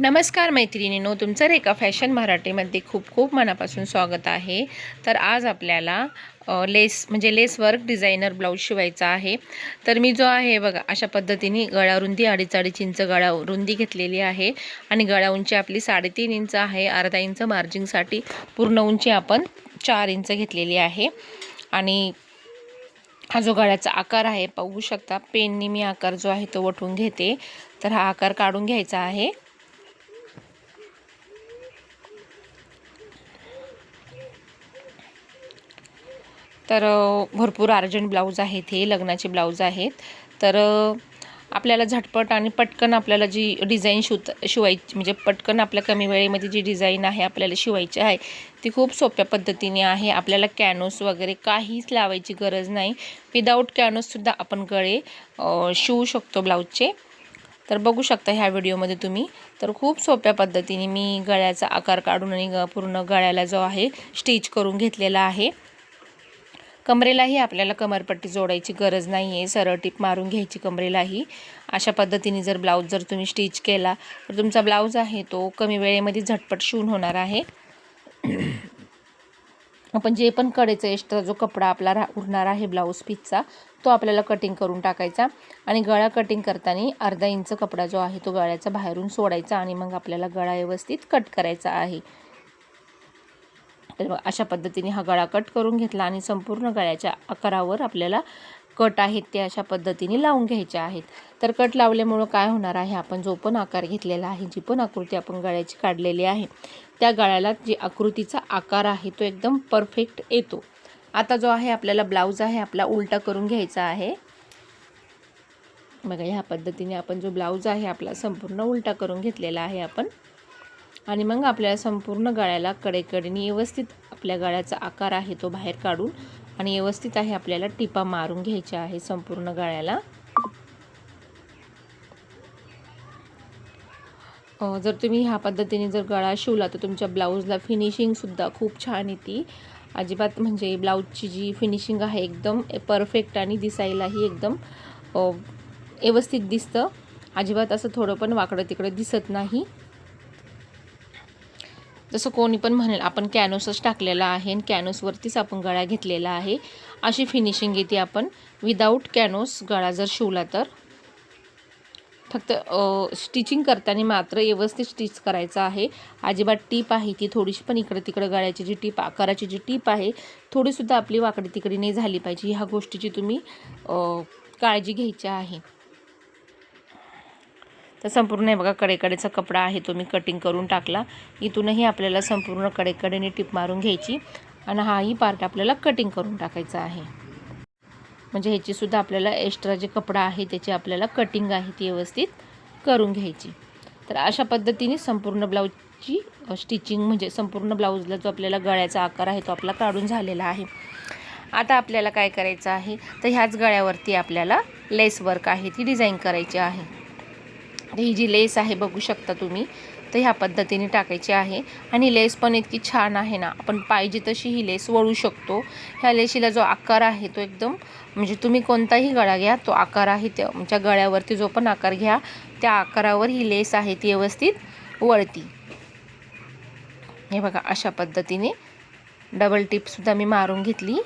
नमस्कार मैत्रिणींनो तुमचं रेखा फॅशन मराठीमध्ये खूप खूप मनापासून स्वागत आहे. तर आज आपल्याला लेस म्हणजे लेस वर्क डिझायनर ब्लाऊज शिवायचा आहे. तर मी जो आहे बघा अशा पद्धतीने गळा रुंदी अडीच अडीच इंच गळा रुंदी घेतलेली आहे. आणि गळा उंची आपली साडेतीन इंच आहे. अर्धा इंच मार्जिंगसाठी पूर्ण उंची आपण चार इंच घेतलेली आहे. आणि हा जो गळ्याचा आकार आहे पाहू शकता पेननी मी आकार जो आहे तो वठून घेते. तर हा आकार काढून घ्यायचा आहे. तर भरपूर अर्जंट ब्लाऊज आहेत हे लग्नाचे ब्लाऊज आहेत. तर आपल्याला झटपट आणि पटकन आपल्याला जी डिझाईन शिवत शिवायची म्हणजे पटकन आपल्या कमी वेळेमध्ये जी डिझाईन आहे आपल्याला शिवायची आहे ती खूप सोप्या पद्धतीने आहे. आपल्याला कॅनोस वगैरे काहीच लावायची गरज नाही. विदाऊट कॅनोससुद्धा आपण गळे शिवू शकतो ब्लाऊजचे. तर बघू शकता ह्या व्हिडिओमध्ये तुम्ही. तर खूप सोप्या पद्धतीने मी गळ्याचा आकार काढून आणि ग- पूर्ण गळ्याला जो आहे स्टिच करून घेतलेला आहे. कमरेलाही आपल्याला कमरपट्टी जोडायची गरज नाही आहे सरळ टिप मारून घ्यायची कमरेलाही. अशा पद्धतीने जर ब्लाऊज जर तुम्ही स्टिच केला तर तुमचा ब्लाऊज आहे तो कमी वेळेमध्ये झटपट शिवून होणार आहे. आपण जे पण कडेचा एक्स्ट्रा जो कपडा आपला रा उरणार आहे ब्लाऊज पीसचा तो आपल्याला कटिंग करून टाकायचा आणि गळा कटिंग करताना अर्धा इंच कपडा जो आहे तो गळ्याचा बाहेरून सोडायचा आणि मग आपल्याला गळा व्यवस्थित कट करायचा आहे. तर अशा पद्धतीने हा गळा कट करून घेतला आणि संपूर्ण गळ्याच्या आकारावर आपल्याला कट आहेत ते अशा पद्धतीने लावून घ्यायचे आहेत. तर कट लावल्यामुळं काय होणार आहे? आपण जो पण आकार घेतलेला आहे जी पण आकृती आपण गळ्याची काढलेली आहे त्या गळ्याला जी आकृतीचा आकार आहे तो एकदम परफेक्ट येतो. आता जो आहे आपल्याला ब्लाऊज आहे आपला उलटा करून घ्यायचा आहे. बघा ह्या पद्धतीने आपण जो ब्लाऊज आहे आपला संपूर्ण उलटा करून घेतलेला आहे आपण. आणि मग आपल्याला संपूर्ण गळ्याला कडेकडेने व्यवस्थित आपल्या गळ्याचा आकार आहे तो बाहेर काढून आणि व्यवस्थित आहे आपल्याला टिपा मारून घ्यायच्या आहे संपूर्ण गळ्याला. जर तुम्ही ह्या पद्धतीने जर गळा शिवला तर तुमच्या ब्लाऊजला फिनिशिंगसुद्धा खूप छान येते. अजिबात म्हणजे ब्लाऊजची जी फिनिशिंग आहे एकदम परफेक्ट आणि दिसायलाही एकदम व्यवस्थित दिसतं. अजिबात असं थोडं पण वाकडं तिकडं दिसत नाही. जसं कोणी पण म्हणेल आपण कॅनोसच टाकलेला आहे आणि कॅनोसवरतीच आपण गळा घेतलेला आहे. अशी फिनिशिंग येते आपण. विदाऊट कॅनोस गळा जर शिवला तर. फक्त स्टिचिंग करताना मात्र व्यवस्थित स्टिच करायचं आहे. अजिबात टीप आहे ती थोडीशी पण इकडं तिकडं गळ्याची जी टीप आकाराची जी टीप आहे थोडीसुद्धा आपली वाकडी तिकडी नाही झाली पाहिजे. ह्या गोष्टीची तुम्ही काळजी घ्यायची आहे. तर संपूर्ण हे बघा कडेकडेचा कपडा आहे तो मी कटिंग करून टाकला. इथूनही आपल्याला संपूर्ण कडेकडेने टिप मारून घ्यायची. आणि हाही पार्ट आपल्याला कटिंग करून टाकायचा आहे. म्हणजे ह्याचीसुद्धा आपल्याला एक्स्ट्रा जे कपडा आहे त्याची आपल्याला कटिंग आहे ती व्यवस्थित करून घ्यायची. तर अशा पद्धतीने संपूर्ण ब्लाऊजची स्टिचिंग म्हणजे संपूर्ण ब्लाऊजला जो आपल्याला गळ्याचा आकार आहे तो आपला काढून झालेला आहे. आता आपल्याला काय करायचं आहे? तर ह्याच गळ्यावरती आपल्याला लेस वर्क आहे ती डिझाईन करायची आहे. तर ही जी लेस आहे बघू शकता तुम्ही तर ह्या पद्धतीने टाकायची आहे. आणि लेस पण इतकी छान आहे ना आपण पाहिजे तशी ही लेस वळू शकतो. ह्या लेशीला जो आकार आहे तो एकदम म्हणजे तुम्ही कोणताही गळा घ्या तो आकार आहे त्या तुमच्या गळ्यावरती जो पण आकार घ्या त्या आकारावर ही लेस आहे ती व्यवस्थित वळती. हे बघा अशा पद्धतीने डबल टिपसुद्धा मी मारून घेतली.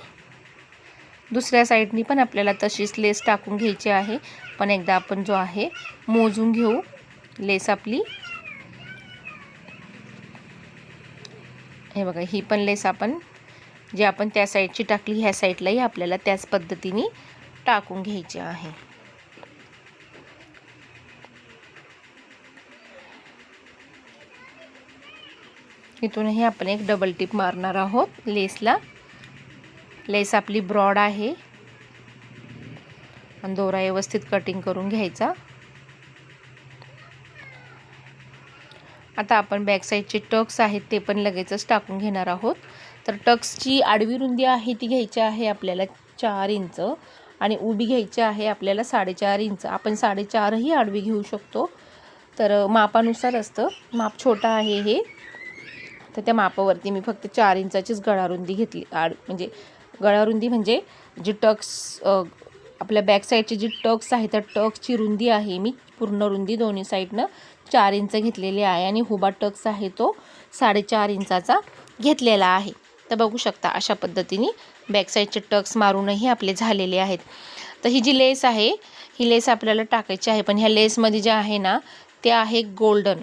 दुसऱ्या साईडनी पण आपल्याला तशीच लेस टाकून घ्यायची आहे. पण एकदा आपण जो आहे मोजून घेऊ. लेस आपली. हे बघा ही पण लेस आपण जी आपण त्या साईडची टाकली ह्या साईडलाही आपल्याला त्याच पद्धतीने टाकून घ्यायची आहे. इथूनही आपण एक डबल टिप मारणार आहोत लेसला. लेस आपली ब्रॉड आहे. आणि दोरा व्यवस्थित कटिंग करून घ्यायचा. आता आपण बॅक साईडचे टक्स आहेत ते पण लगेचच टाकून घेणार आहोत. तर टक्सची आडवी रुंदी आहे ती घ्यायची आहे आपल्याला चार इंच. आणि उभी घ्यायची आहे आपल्याला साडेचार इंच. आपण साडेचारही आडवी घेऊ शकतो. तर मापानुसार असतं. माप छोटा आहे हे. तर त्या मापावरती मी फक्त चार इंचाचीच गळारुंदी घेतली आड म्हणजे गळारुंदी म्हणजे जी टक्स आपल्या बॅक साईडची जी टक्स आहे त्या टक्सची रुंदी आहे. मी पूर्ण रुंदी दोन्ही साईडनं चार इंच घेतलेले आहे आणि हुबा टक्स आहे तो साडेचार इंचाचा घेतलेला आहे. तर बघू शकता अशा पद्धतीने बॅक साईडचे टक्स मारूनही आपले झालेले आहेत. तर ही जी लेस आहे ही लेस आपल्याला टाकायची आहे. पण ह्या लेसमध्ये जे आहे ना ते आहे गोल्डन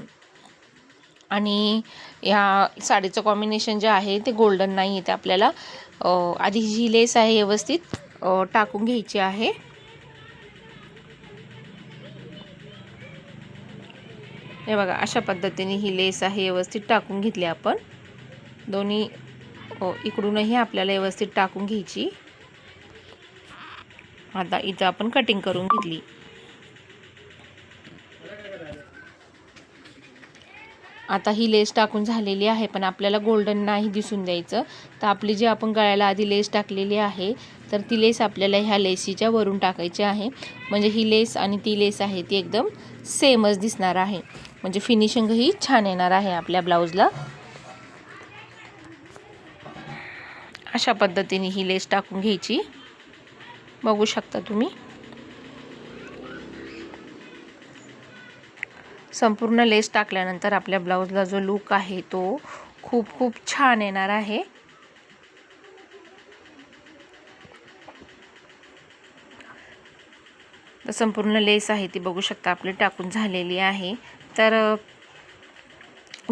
आणि ह्या साडीचं कॉम्बिनेशन जे आहे ते गोल्डन नाही आहे ते आपल्याला आधी जी लेस आहे व्यवस्थित टाकून घ्यायची आहे. हे बघा अशा पद्धतीने ही लेस आहे व्यवस्थित टाकून घेतली आपण. दोन्ही इकडूनही आपल्याला व्यवस्थित टाकून घ्यायची. आता इथं आपण कटिंग करून घेतली. आता ही लेस टाकून झालेली आहे पण आपल्याला गोल्डन नाही दिसून द्यायचं. तर आपली जी आपण गळ्याला आधी लेस टाकलेली आहे तर ती लेस आपल्याला ह्या लेसीच्या वरून टाकायची आहे. म्हणजे ही लेस आणि ती लेस आहे ती एकदम सेमच दिसणार आहे. म्हणजे फिनिशिंगही छान येणार आहे आपल्या ब्लाऊजला. अशा पद्धतीने ही लेस टाकून घ्यायची. बघू शकता तुम्ही. संपूर्ण लेस टाकल्यानंतर आपल्या ब्लाऊजला जो लूक आहे तो खूप खूप छान येणार आहे. संपूर्ण लेस आहे ती बघू शकता आपली टाकून झालेली आहे. तर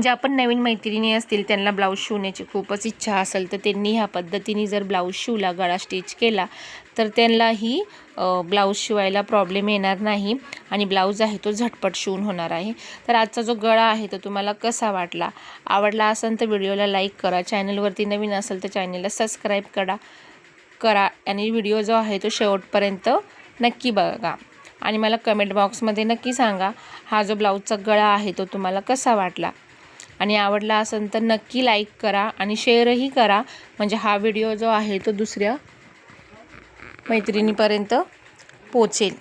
ज्या पण नवीन मैत्रिणी असतील त्यांना ब्लाऊज शिवण्याची खूपच इच्छा असेल तर त्यांनी ह्या पद्धतीने जर ब्लाऊज शिवला गळा स्टिच केला तर त्यांनाही ब्लाऊज शिवायला प्रॉब्लेम येणार नाही आणि ब्लाऊज आहे तो झटपट शिवून होणार आहे. तर आजचा जो गळा आहे तो तुम्हाला कसा वाटला? आवडला असेल तर व्हिडिओला लाईक करा चॅनलवरती नवीन असेल तर चॅनलला सबस्क्राईब करा करा आणि व्हिडिओ जो आहे तो शेवटपर्यंत नक्की बघा. आणि मला कमेंट बॉक्समध्ये नक्की सांगा हा जो ब्लाऊजचा गळा आहे तो तुम्हाला कसा वाटला? आणि आवडला असेल तर नक्की लाईक करा आणि शेअरही करा. म्हणजे हा व्हिडिओ जो आहे तो दुसऱ्या मैत्रिणीपर्यंत पोचेल.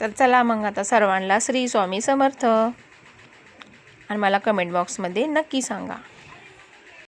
तर चला मग आता सर्वांना श्री स्वामी समर्थ. आणि मला कमेंट बॉक्समध्ये नक्की सांगा.